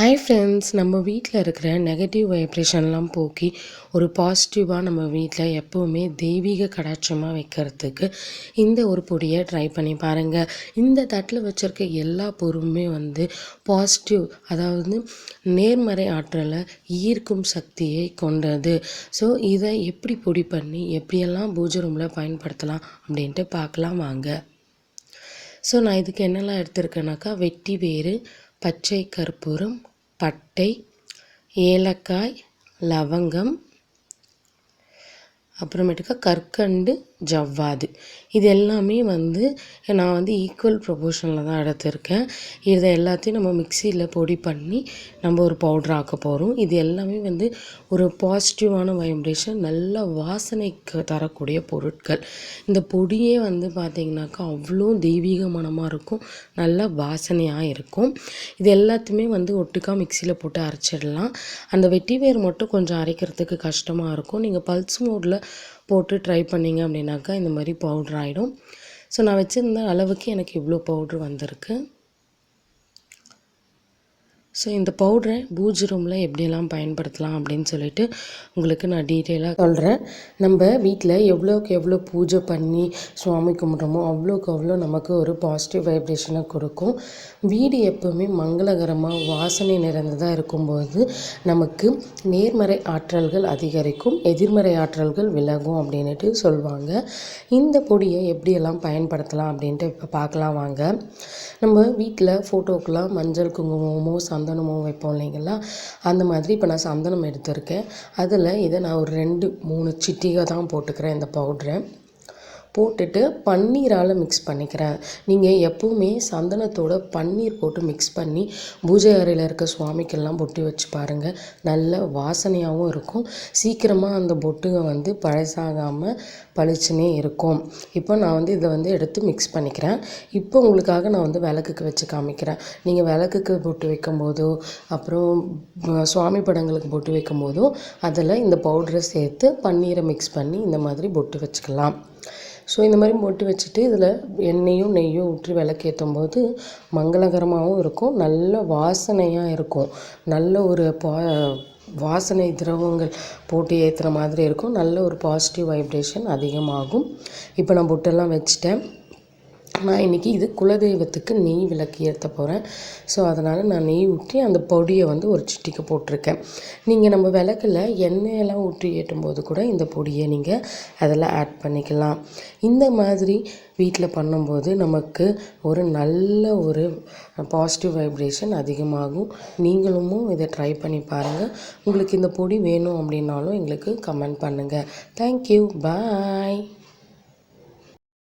Hi friends நம்ம வீட்டில் இருக்கிற நெகட்டிவ் வைப்ரேஷன்லாம் போக்கி ஒரு பாசிட்டிவாக நம்ம வீட்டில் எப்போவுமே தெய்வீக கடாட்சமாக வைக்கிறதுக்கு இந்த ஒரு பொடியை ட்ரை பண்ணி பாருங்கள் இந்த தட்டில் வச்சுருக்க எல்லா பொருளுமே வந்து பாசிட்டிவ் அதாவது நேர்மறை ஆற்றலை ஈர்க்கும் சக்தியை கொண்டது. ஸோ இதை எப்படி பொடி பண்ணி எப்படியெல்லாம் பூஜை ரூமில் பயன்படுத்தலாம் அப்படின்ட்டு பார்க்கலாம் வாங்க. ஸோ நான் இதுக்கு என்னெல்லாம் எடுத்திருக்கேனாக்கா வெட்டி வேறு பச்சை கற்பூரம் பட்டை ஏலக்காய் லவங்கம் அப்புறமேட்டுக்கா கற்கண்டு ஜவ்வாது. இது எல்லாமே வந்து நான் வந்து ஈக்குவல் ப்ரொபோர்ஷனில் தான் எடுத்திருக்கேன். இதை எல்லாத்தையும் நம்ம மிக்சியில் பொடி பண்ணி நம்ம ஒரு பவுடர் ஆக்க போகிறோம் இது எல்லாமே வந்து ஒரு பாசிட்டிவான வைப்ரேஷன் நல்ல வாசனைக்கு தரக்கூடிய பொருட்கள். இந்த பொடியே வந்து பார்த்திங்கனாக்கா அவ்வளோ தெய்வீக மனமாக இருக்கும். நல்ல வாசனையாக இருக்கும். இது எல்லாத்தையுமே வந்து ஒட்டுக்கா மிக்சியில் போட்டு அரைச்சிடலாம். அந்த வெட்டி வேர் மட்டும் கொஞ்சம் அரைக்கிறதுக்கு கஷ்டமாக இருக்கும். நீங்கள் பல்ஸ் மோடில் போட்டு ட்ரை பண்ணிங்க அப்படின்னாக்கா இந்த மாதிரி பவுட்ரு ஆகிடும் ஸோ நான் வச்சுருந்த அளவுக்கு எனக்கு இவ்வளோ பவுட்ரு வந்திருக்கு. ஸோ இந்த பவுடரை பூஜ் ரூமில் எப்படியெல்லாம் பயன்படுத்தலாம் அப்படின்னு சொல்லிட்டு உங்களுக்கு நான் டீட்டெயிலாக சொல்கிறேன் நம்ம வீட்டில் எவ்வளோக்கு எவ்வளோ பூஜை பண்ணி சுவாமி கும்பிட்றோமோ அவ்வளோக்கு அவ்வளோ நமக்கு ஒரு பாசிட்டிவ் வைப்ரேஷனை கொடுக்கும். வீடு எப்போவுமே மங்களகரமாக வாசனை நிறைந்ததாக இருக்கும்போது நமக்கு நேர்மறை ஆற்றல்கள் அதிகரிக்கும் எதிர்மறை ஆற்றல்கள் விலகும் அப்படின்ட்டு சொல்லுவாங்க இந்த பொடியை எப்படியெல்லாம் பயன்படுத்தலாம் அப்படின்ட்டு இப்போ பார்க்கலாம் வாங்க. நம்ம வீட்டில் ஃபோட்டோக்கெலாம் மஞ்சள் குங்குமமோ சந்தனமும் வைப்போம் இல்லைங்களா? அந்த மாதிரி இப்போ நான் சந்தனம் எடுத்திருக்கேன். அதில் இதை நான் ஒரு ரெண்டு மூணு சிட்டிகை தான் போட்டுக்கிறேன் இந்த பவுட்ரை போட்டுட்டு பன்னீரால் மிக்ஸ் பண்ணிக்கிறேன். நீங்கள் எப்போவுமே சந்தனத்தோட பன்னீர் போட்டு மிக்ஸ் பண்ணி பூஜை அறையில் இருக்க சுவாமிக்கெல்லாம் பொட்டு வச்சு பாருங்கள் நல்ல வாசனையாகவும் இருக்கும். சீக்கிரமாக அந்த பொட்டுங்க வந்து பழசாகாமல் பளிச்சுனே இருக்கும். இப்போ நான் வந்து இதை வந்து எடுத்து மிக்ஸ் பண்ணிக்கிறேன். இப்போ உங்களுக்காக நான் வந்து விளக்குக்கு வச்சு காமிக்கிறேன். நீங்கள் விளக்குக்கு பொட்டு வைக்கும்போதோ அப்புறம் சுவாமி படங்களுக்கு பொட்டு வைக்கும்போதோ அதில் இந்த பவுடரை சேர்த்து பன்னீரை மிக்ஸ் பண்ணி இந்த மாதிரி பொட்டு வச்சுக்கலாம். ஸோ இந்த மாதிரி பொட்டு வச்சுட்டு இதில் எண்ணெயும் நெய்யும் ஊற்றி விளக்கேற்றும் போது மங்களகரமாகவும் இருக்கும். நல்ல வாசனையாக இருக்கும். நல்ல ஒரு பா வாசனை திரவங்கள் போட்டு ஏற்றுற மாதிரி இருக்கும். நல்ல ஒரு பாசிட்டிவ் வைப்ரேஷன் அதிகமாகும். இப்போ நான் பொட்டெல்லாம் வச்சுட்டேன். நான் இன்றைக்கி இது குலதெய்வத்துக்கு நெய் விளக்கு ஏற்ற போகிறேன் ஸோ அதனால் நான் நெய் ஊற்றி அந்த பொடியை வந்து ஒரு சிட்டிக்கு போட்டிருக்கேன். நீங்கள் நம்ம விளக்கில் எண்ணெயெல்லாம் ஊற்றி ஏற்றும் போது கூட இந்த பொடியை நீங்கள் அதில் ஆட் பண்ணிக்கலாம். இந்த மாதிரி வீட்டில் பண்ணும்போது நமக்கு ஒரு நல்ல ஒரு பாசிட்டிவ் வைப்ரேஷன் அதிகமாகும். நீங்களும் இதை ட்ரை பண்ணி பாருங்கள் உங்களுக்கு இந்த பொடி வேணும் அப்படின்னாலும் எங்களுக்கு கமெண்ட் பண்ணுங்கள் தேங்க்யூ பாய்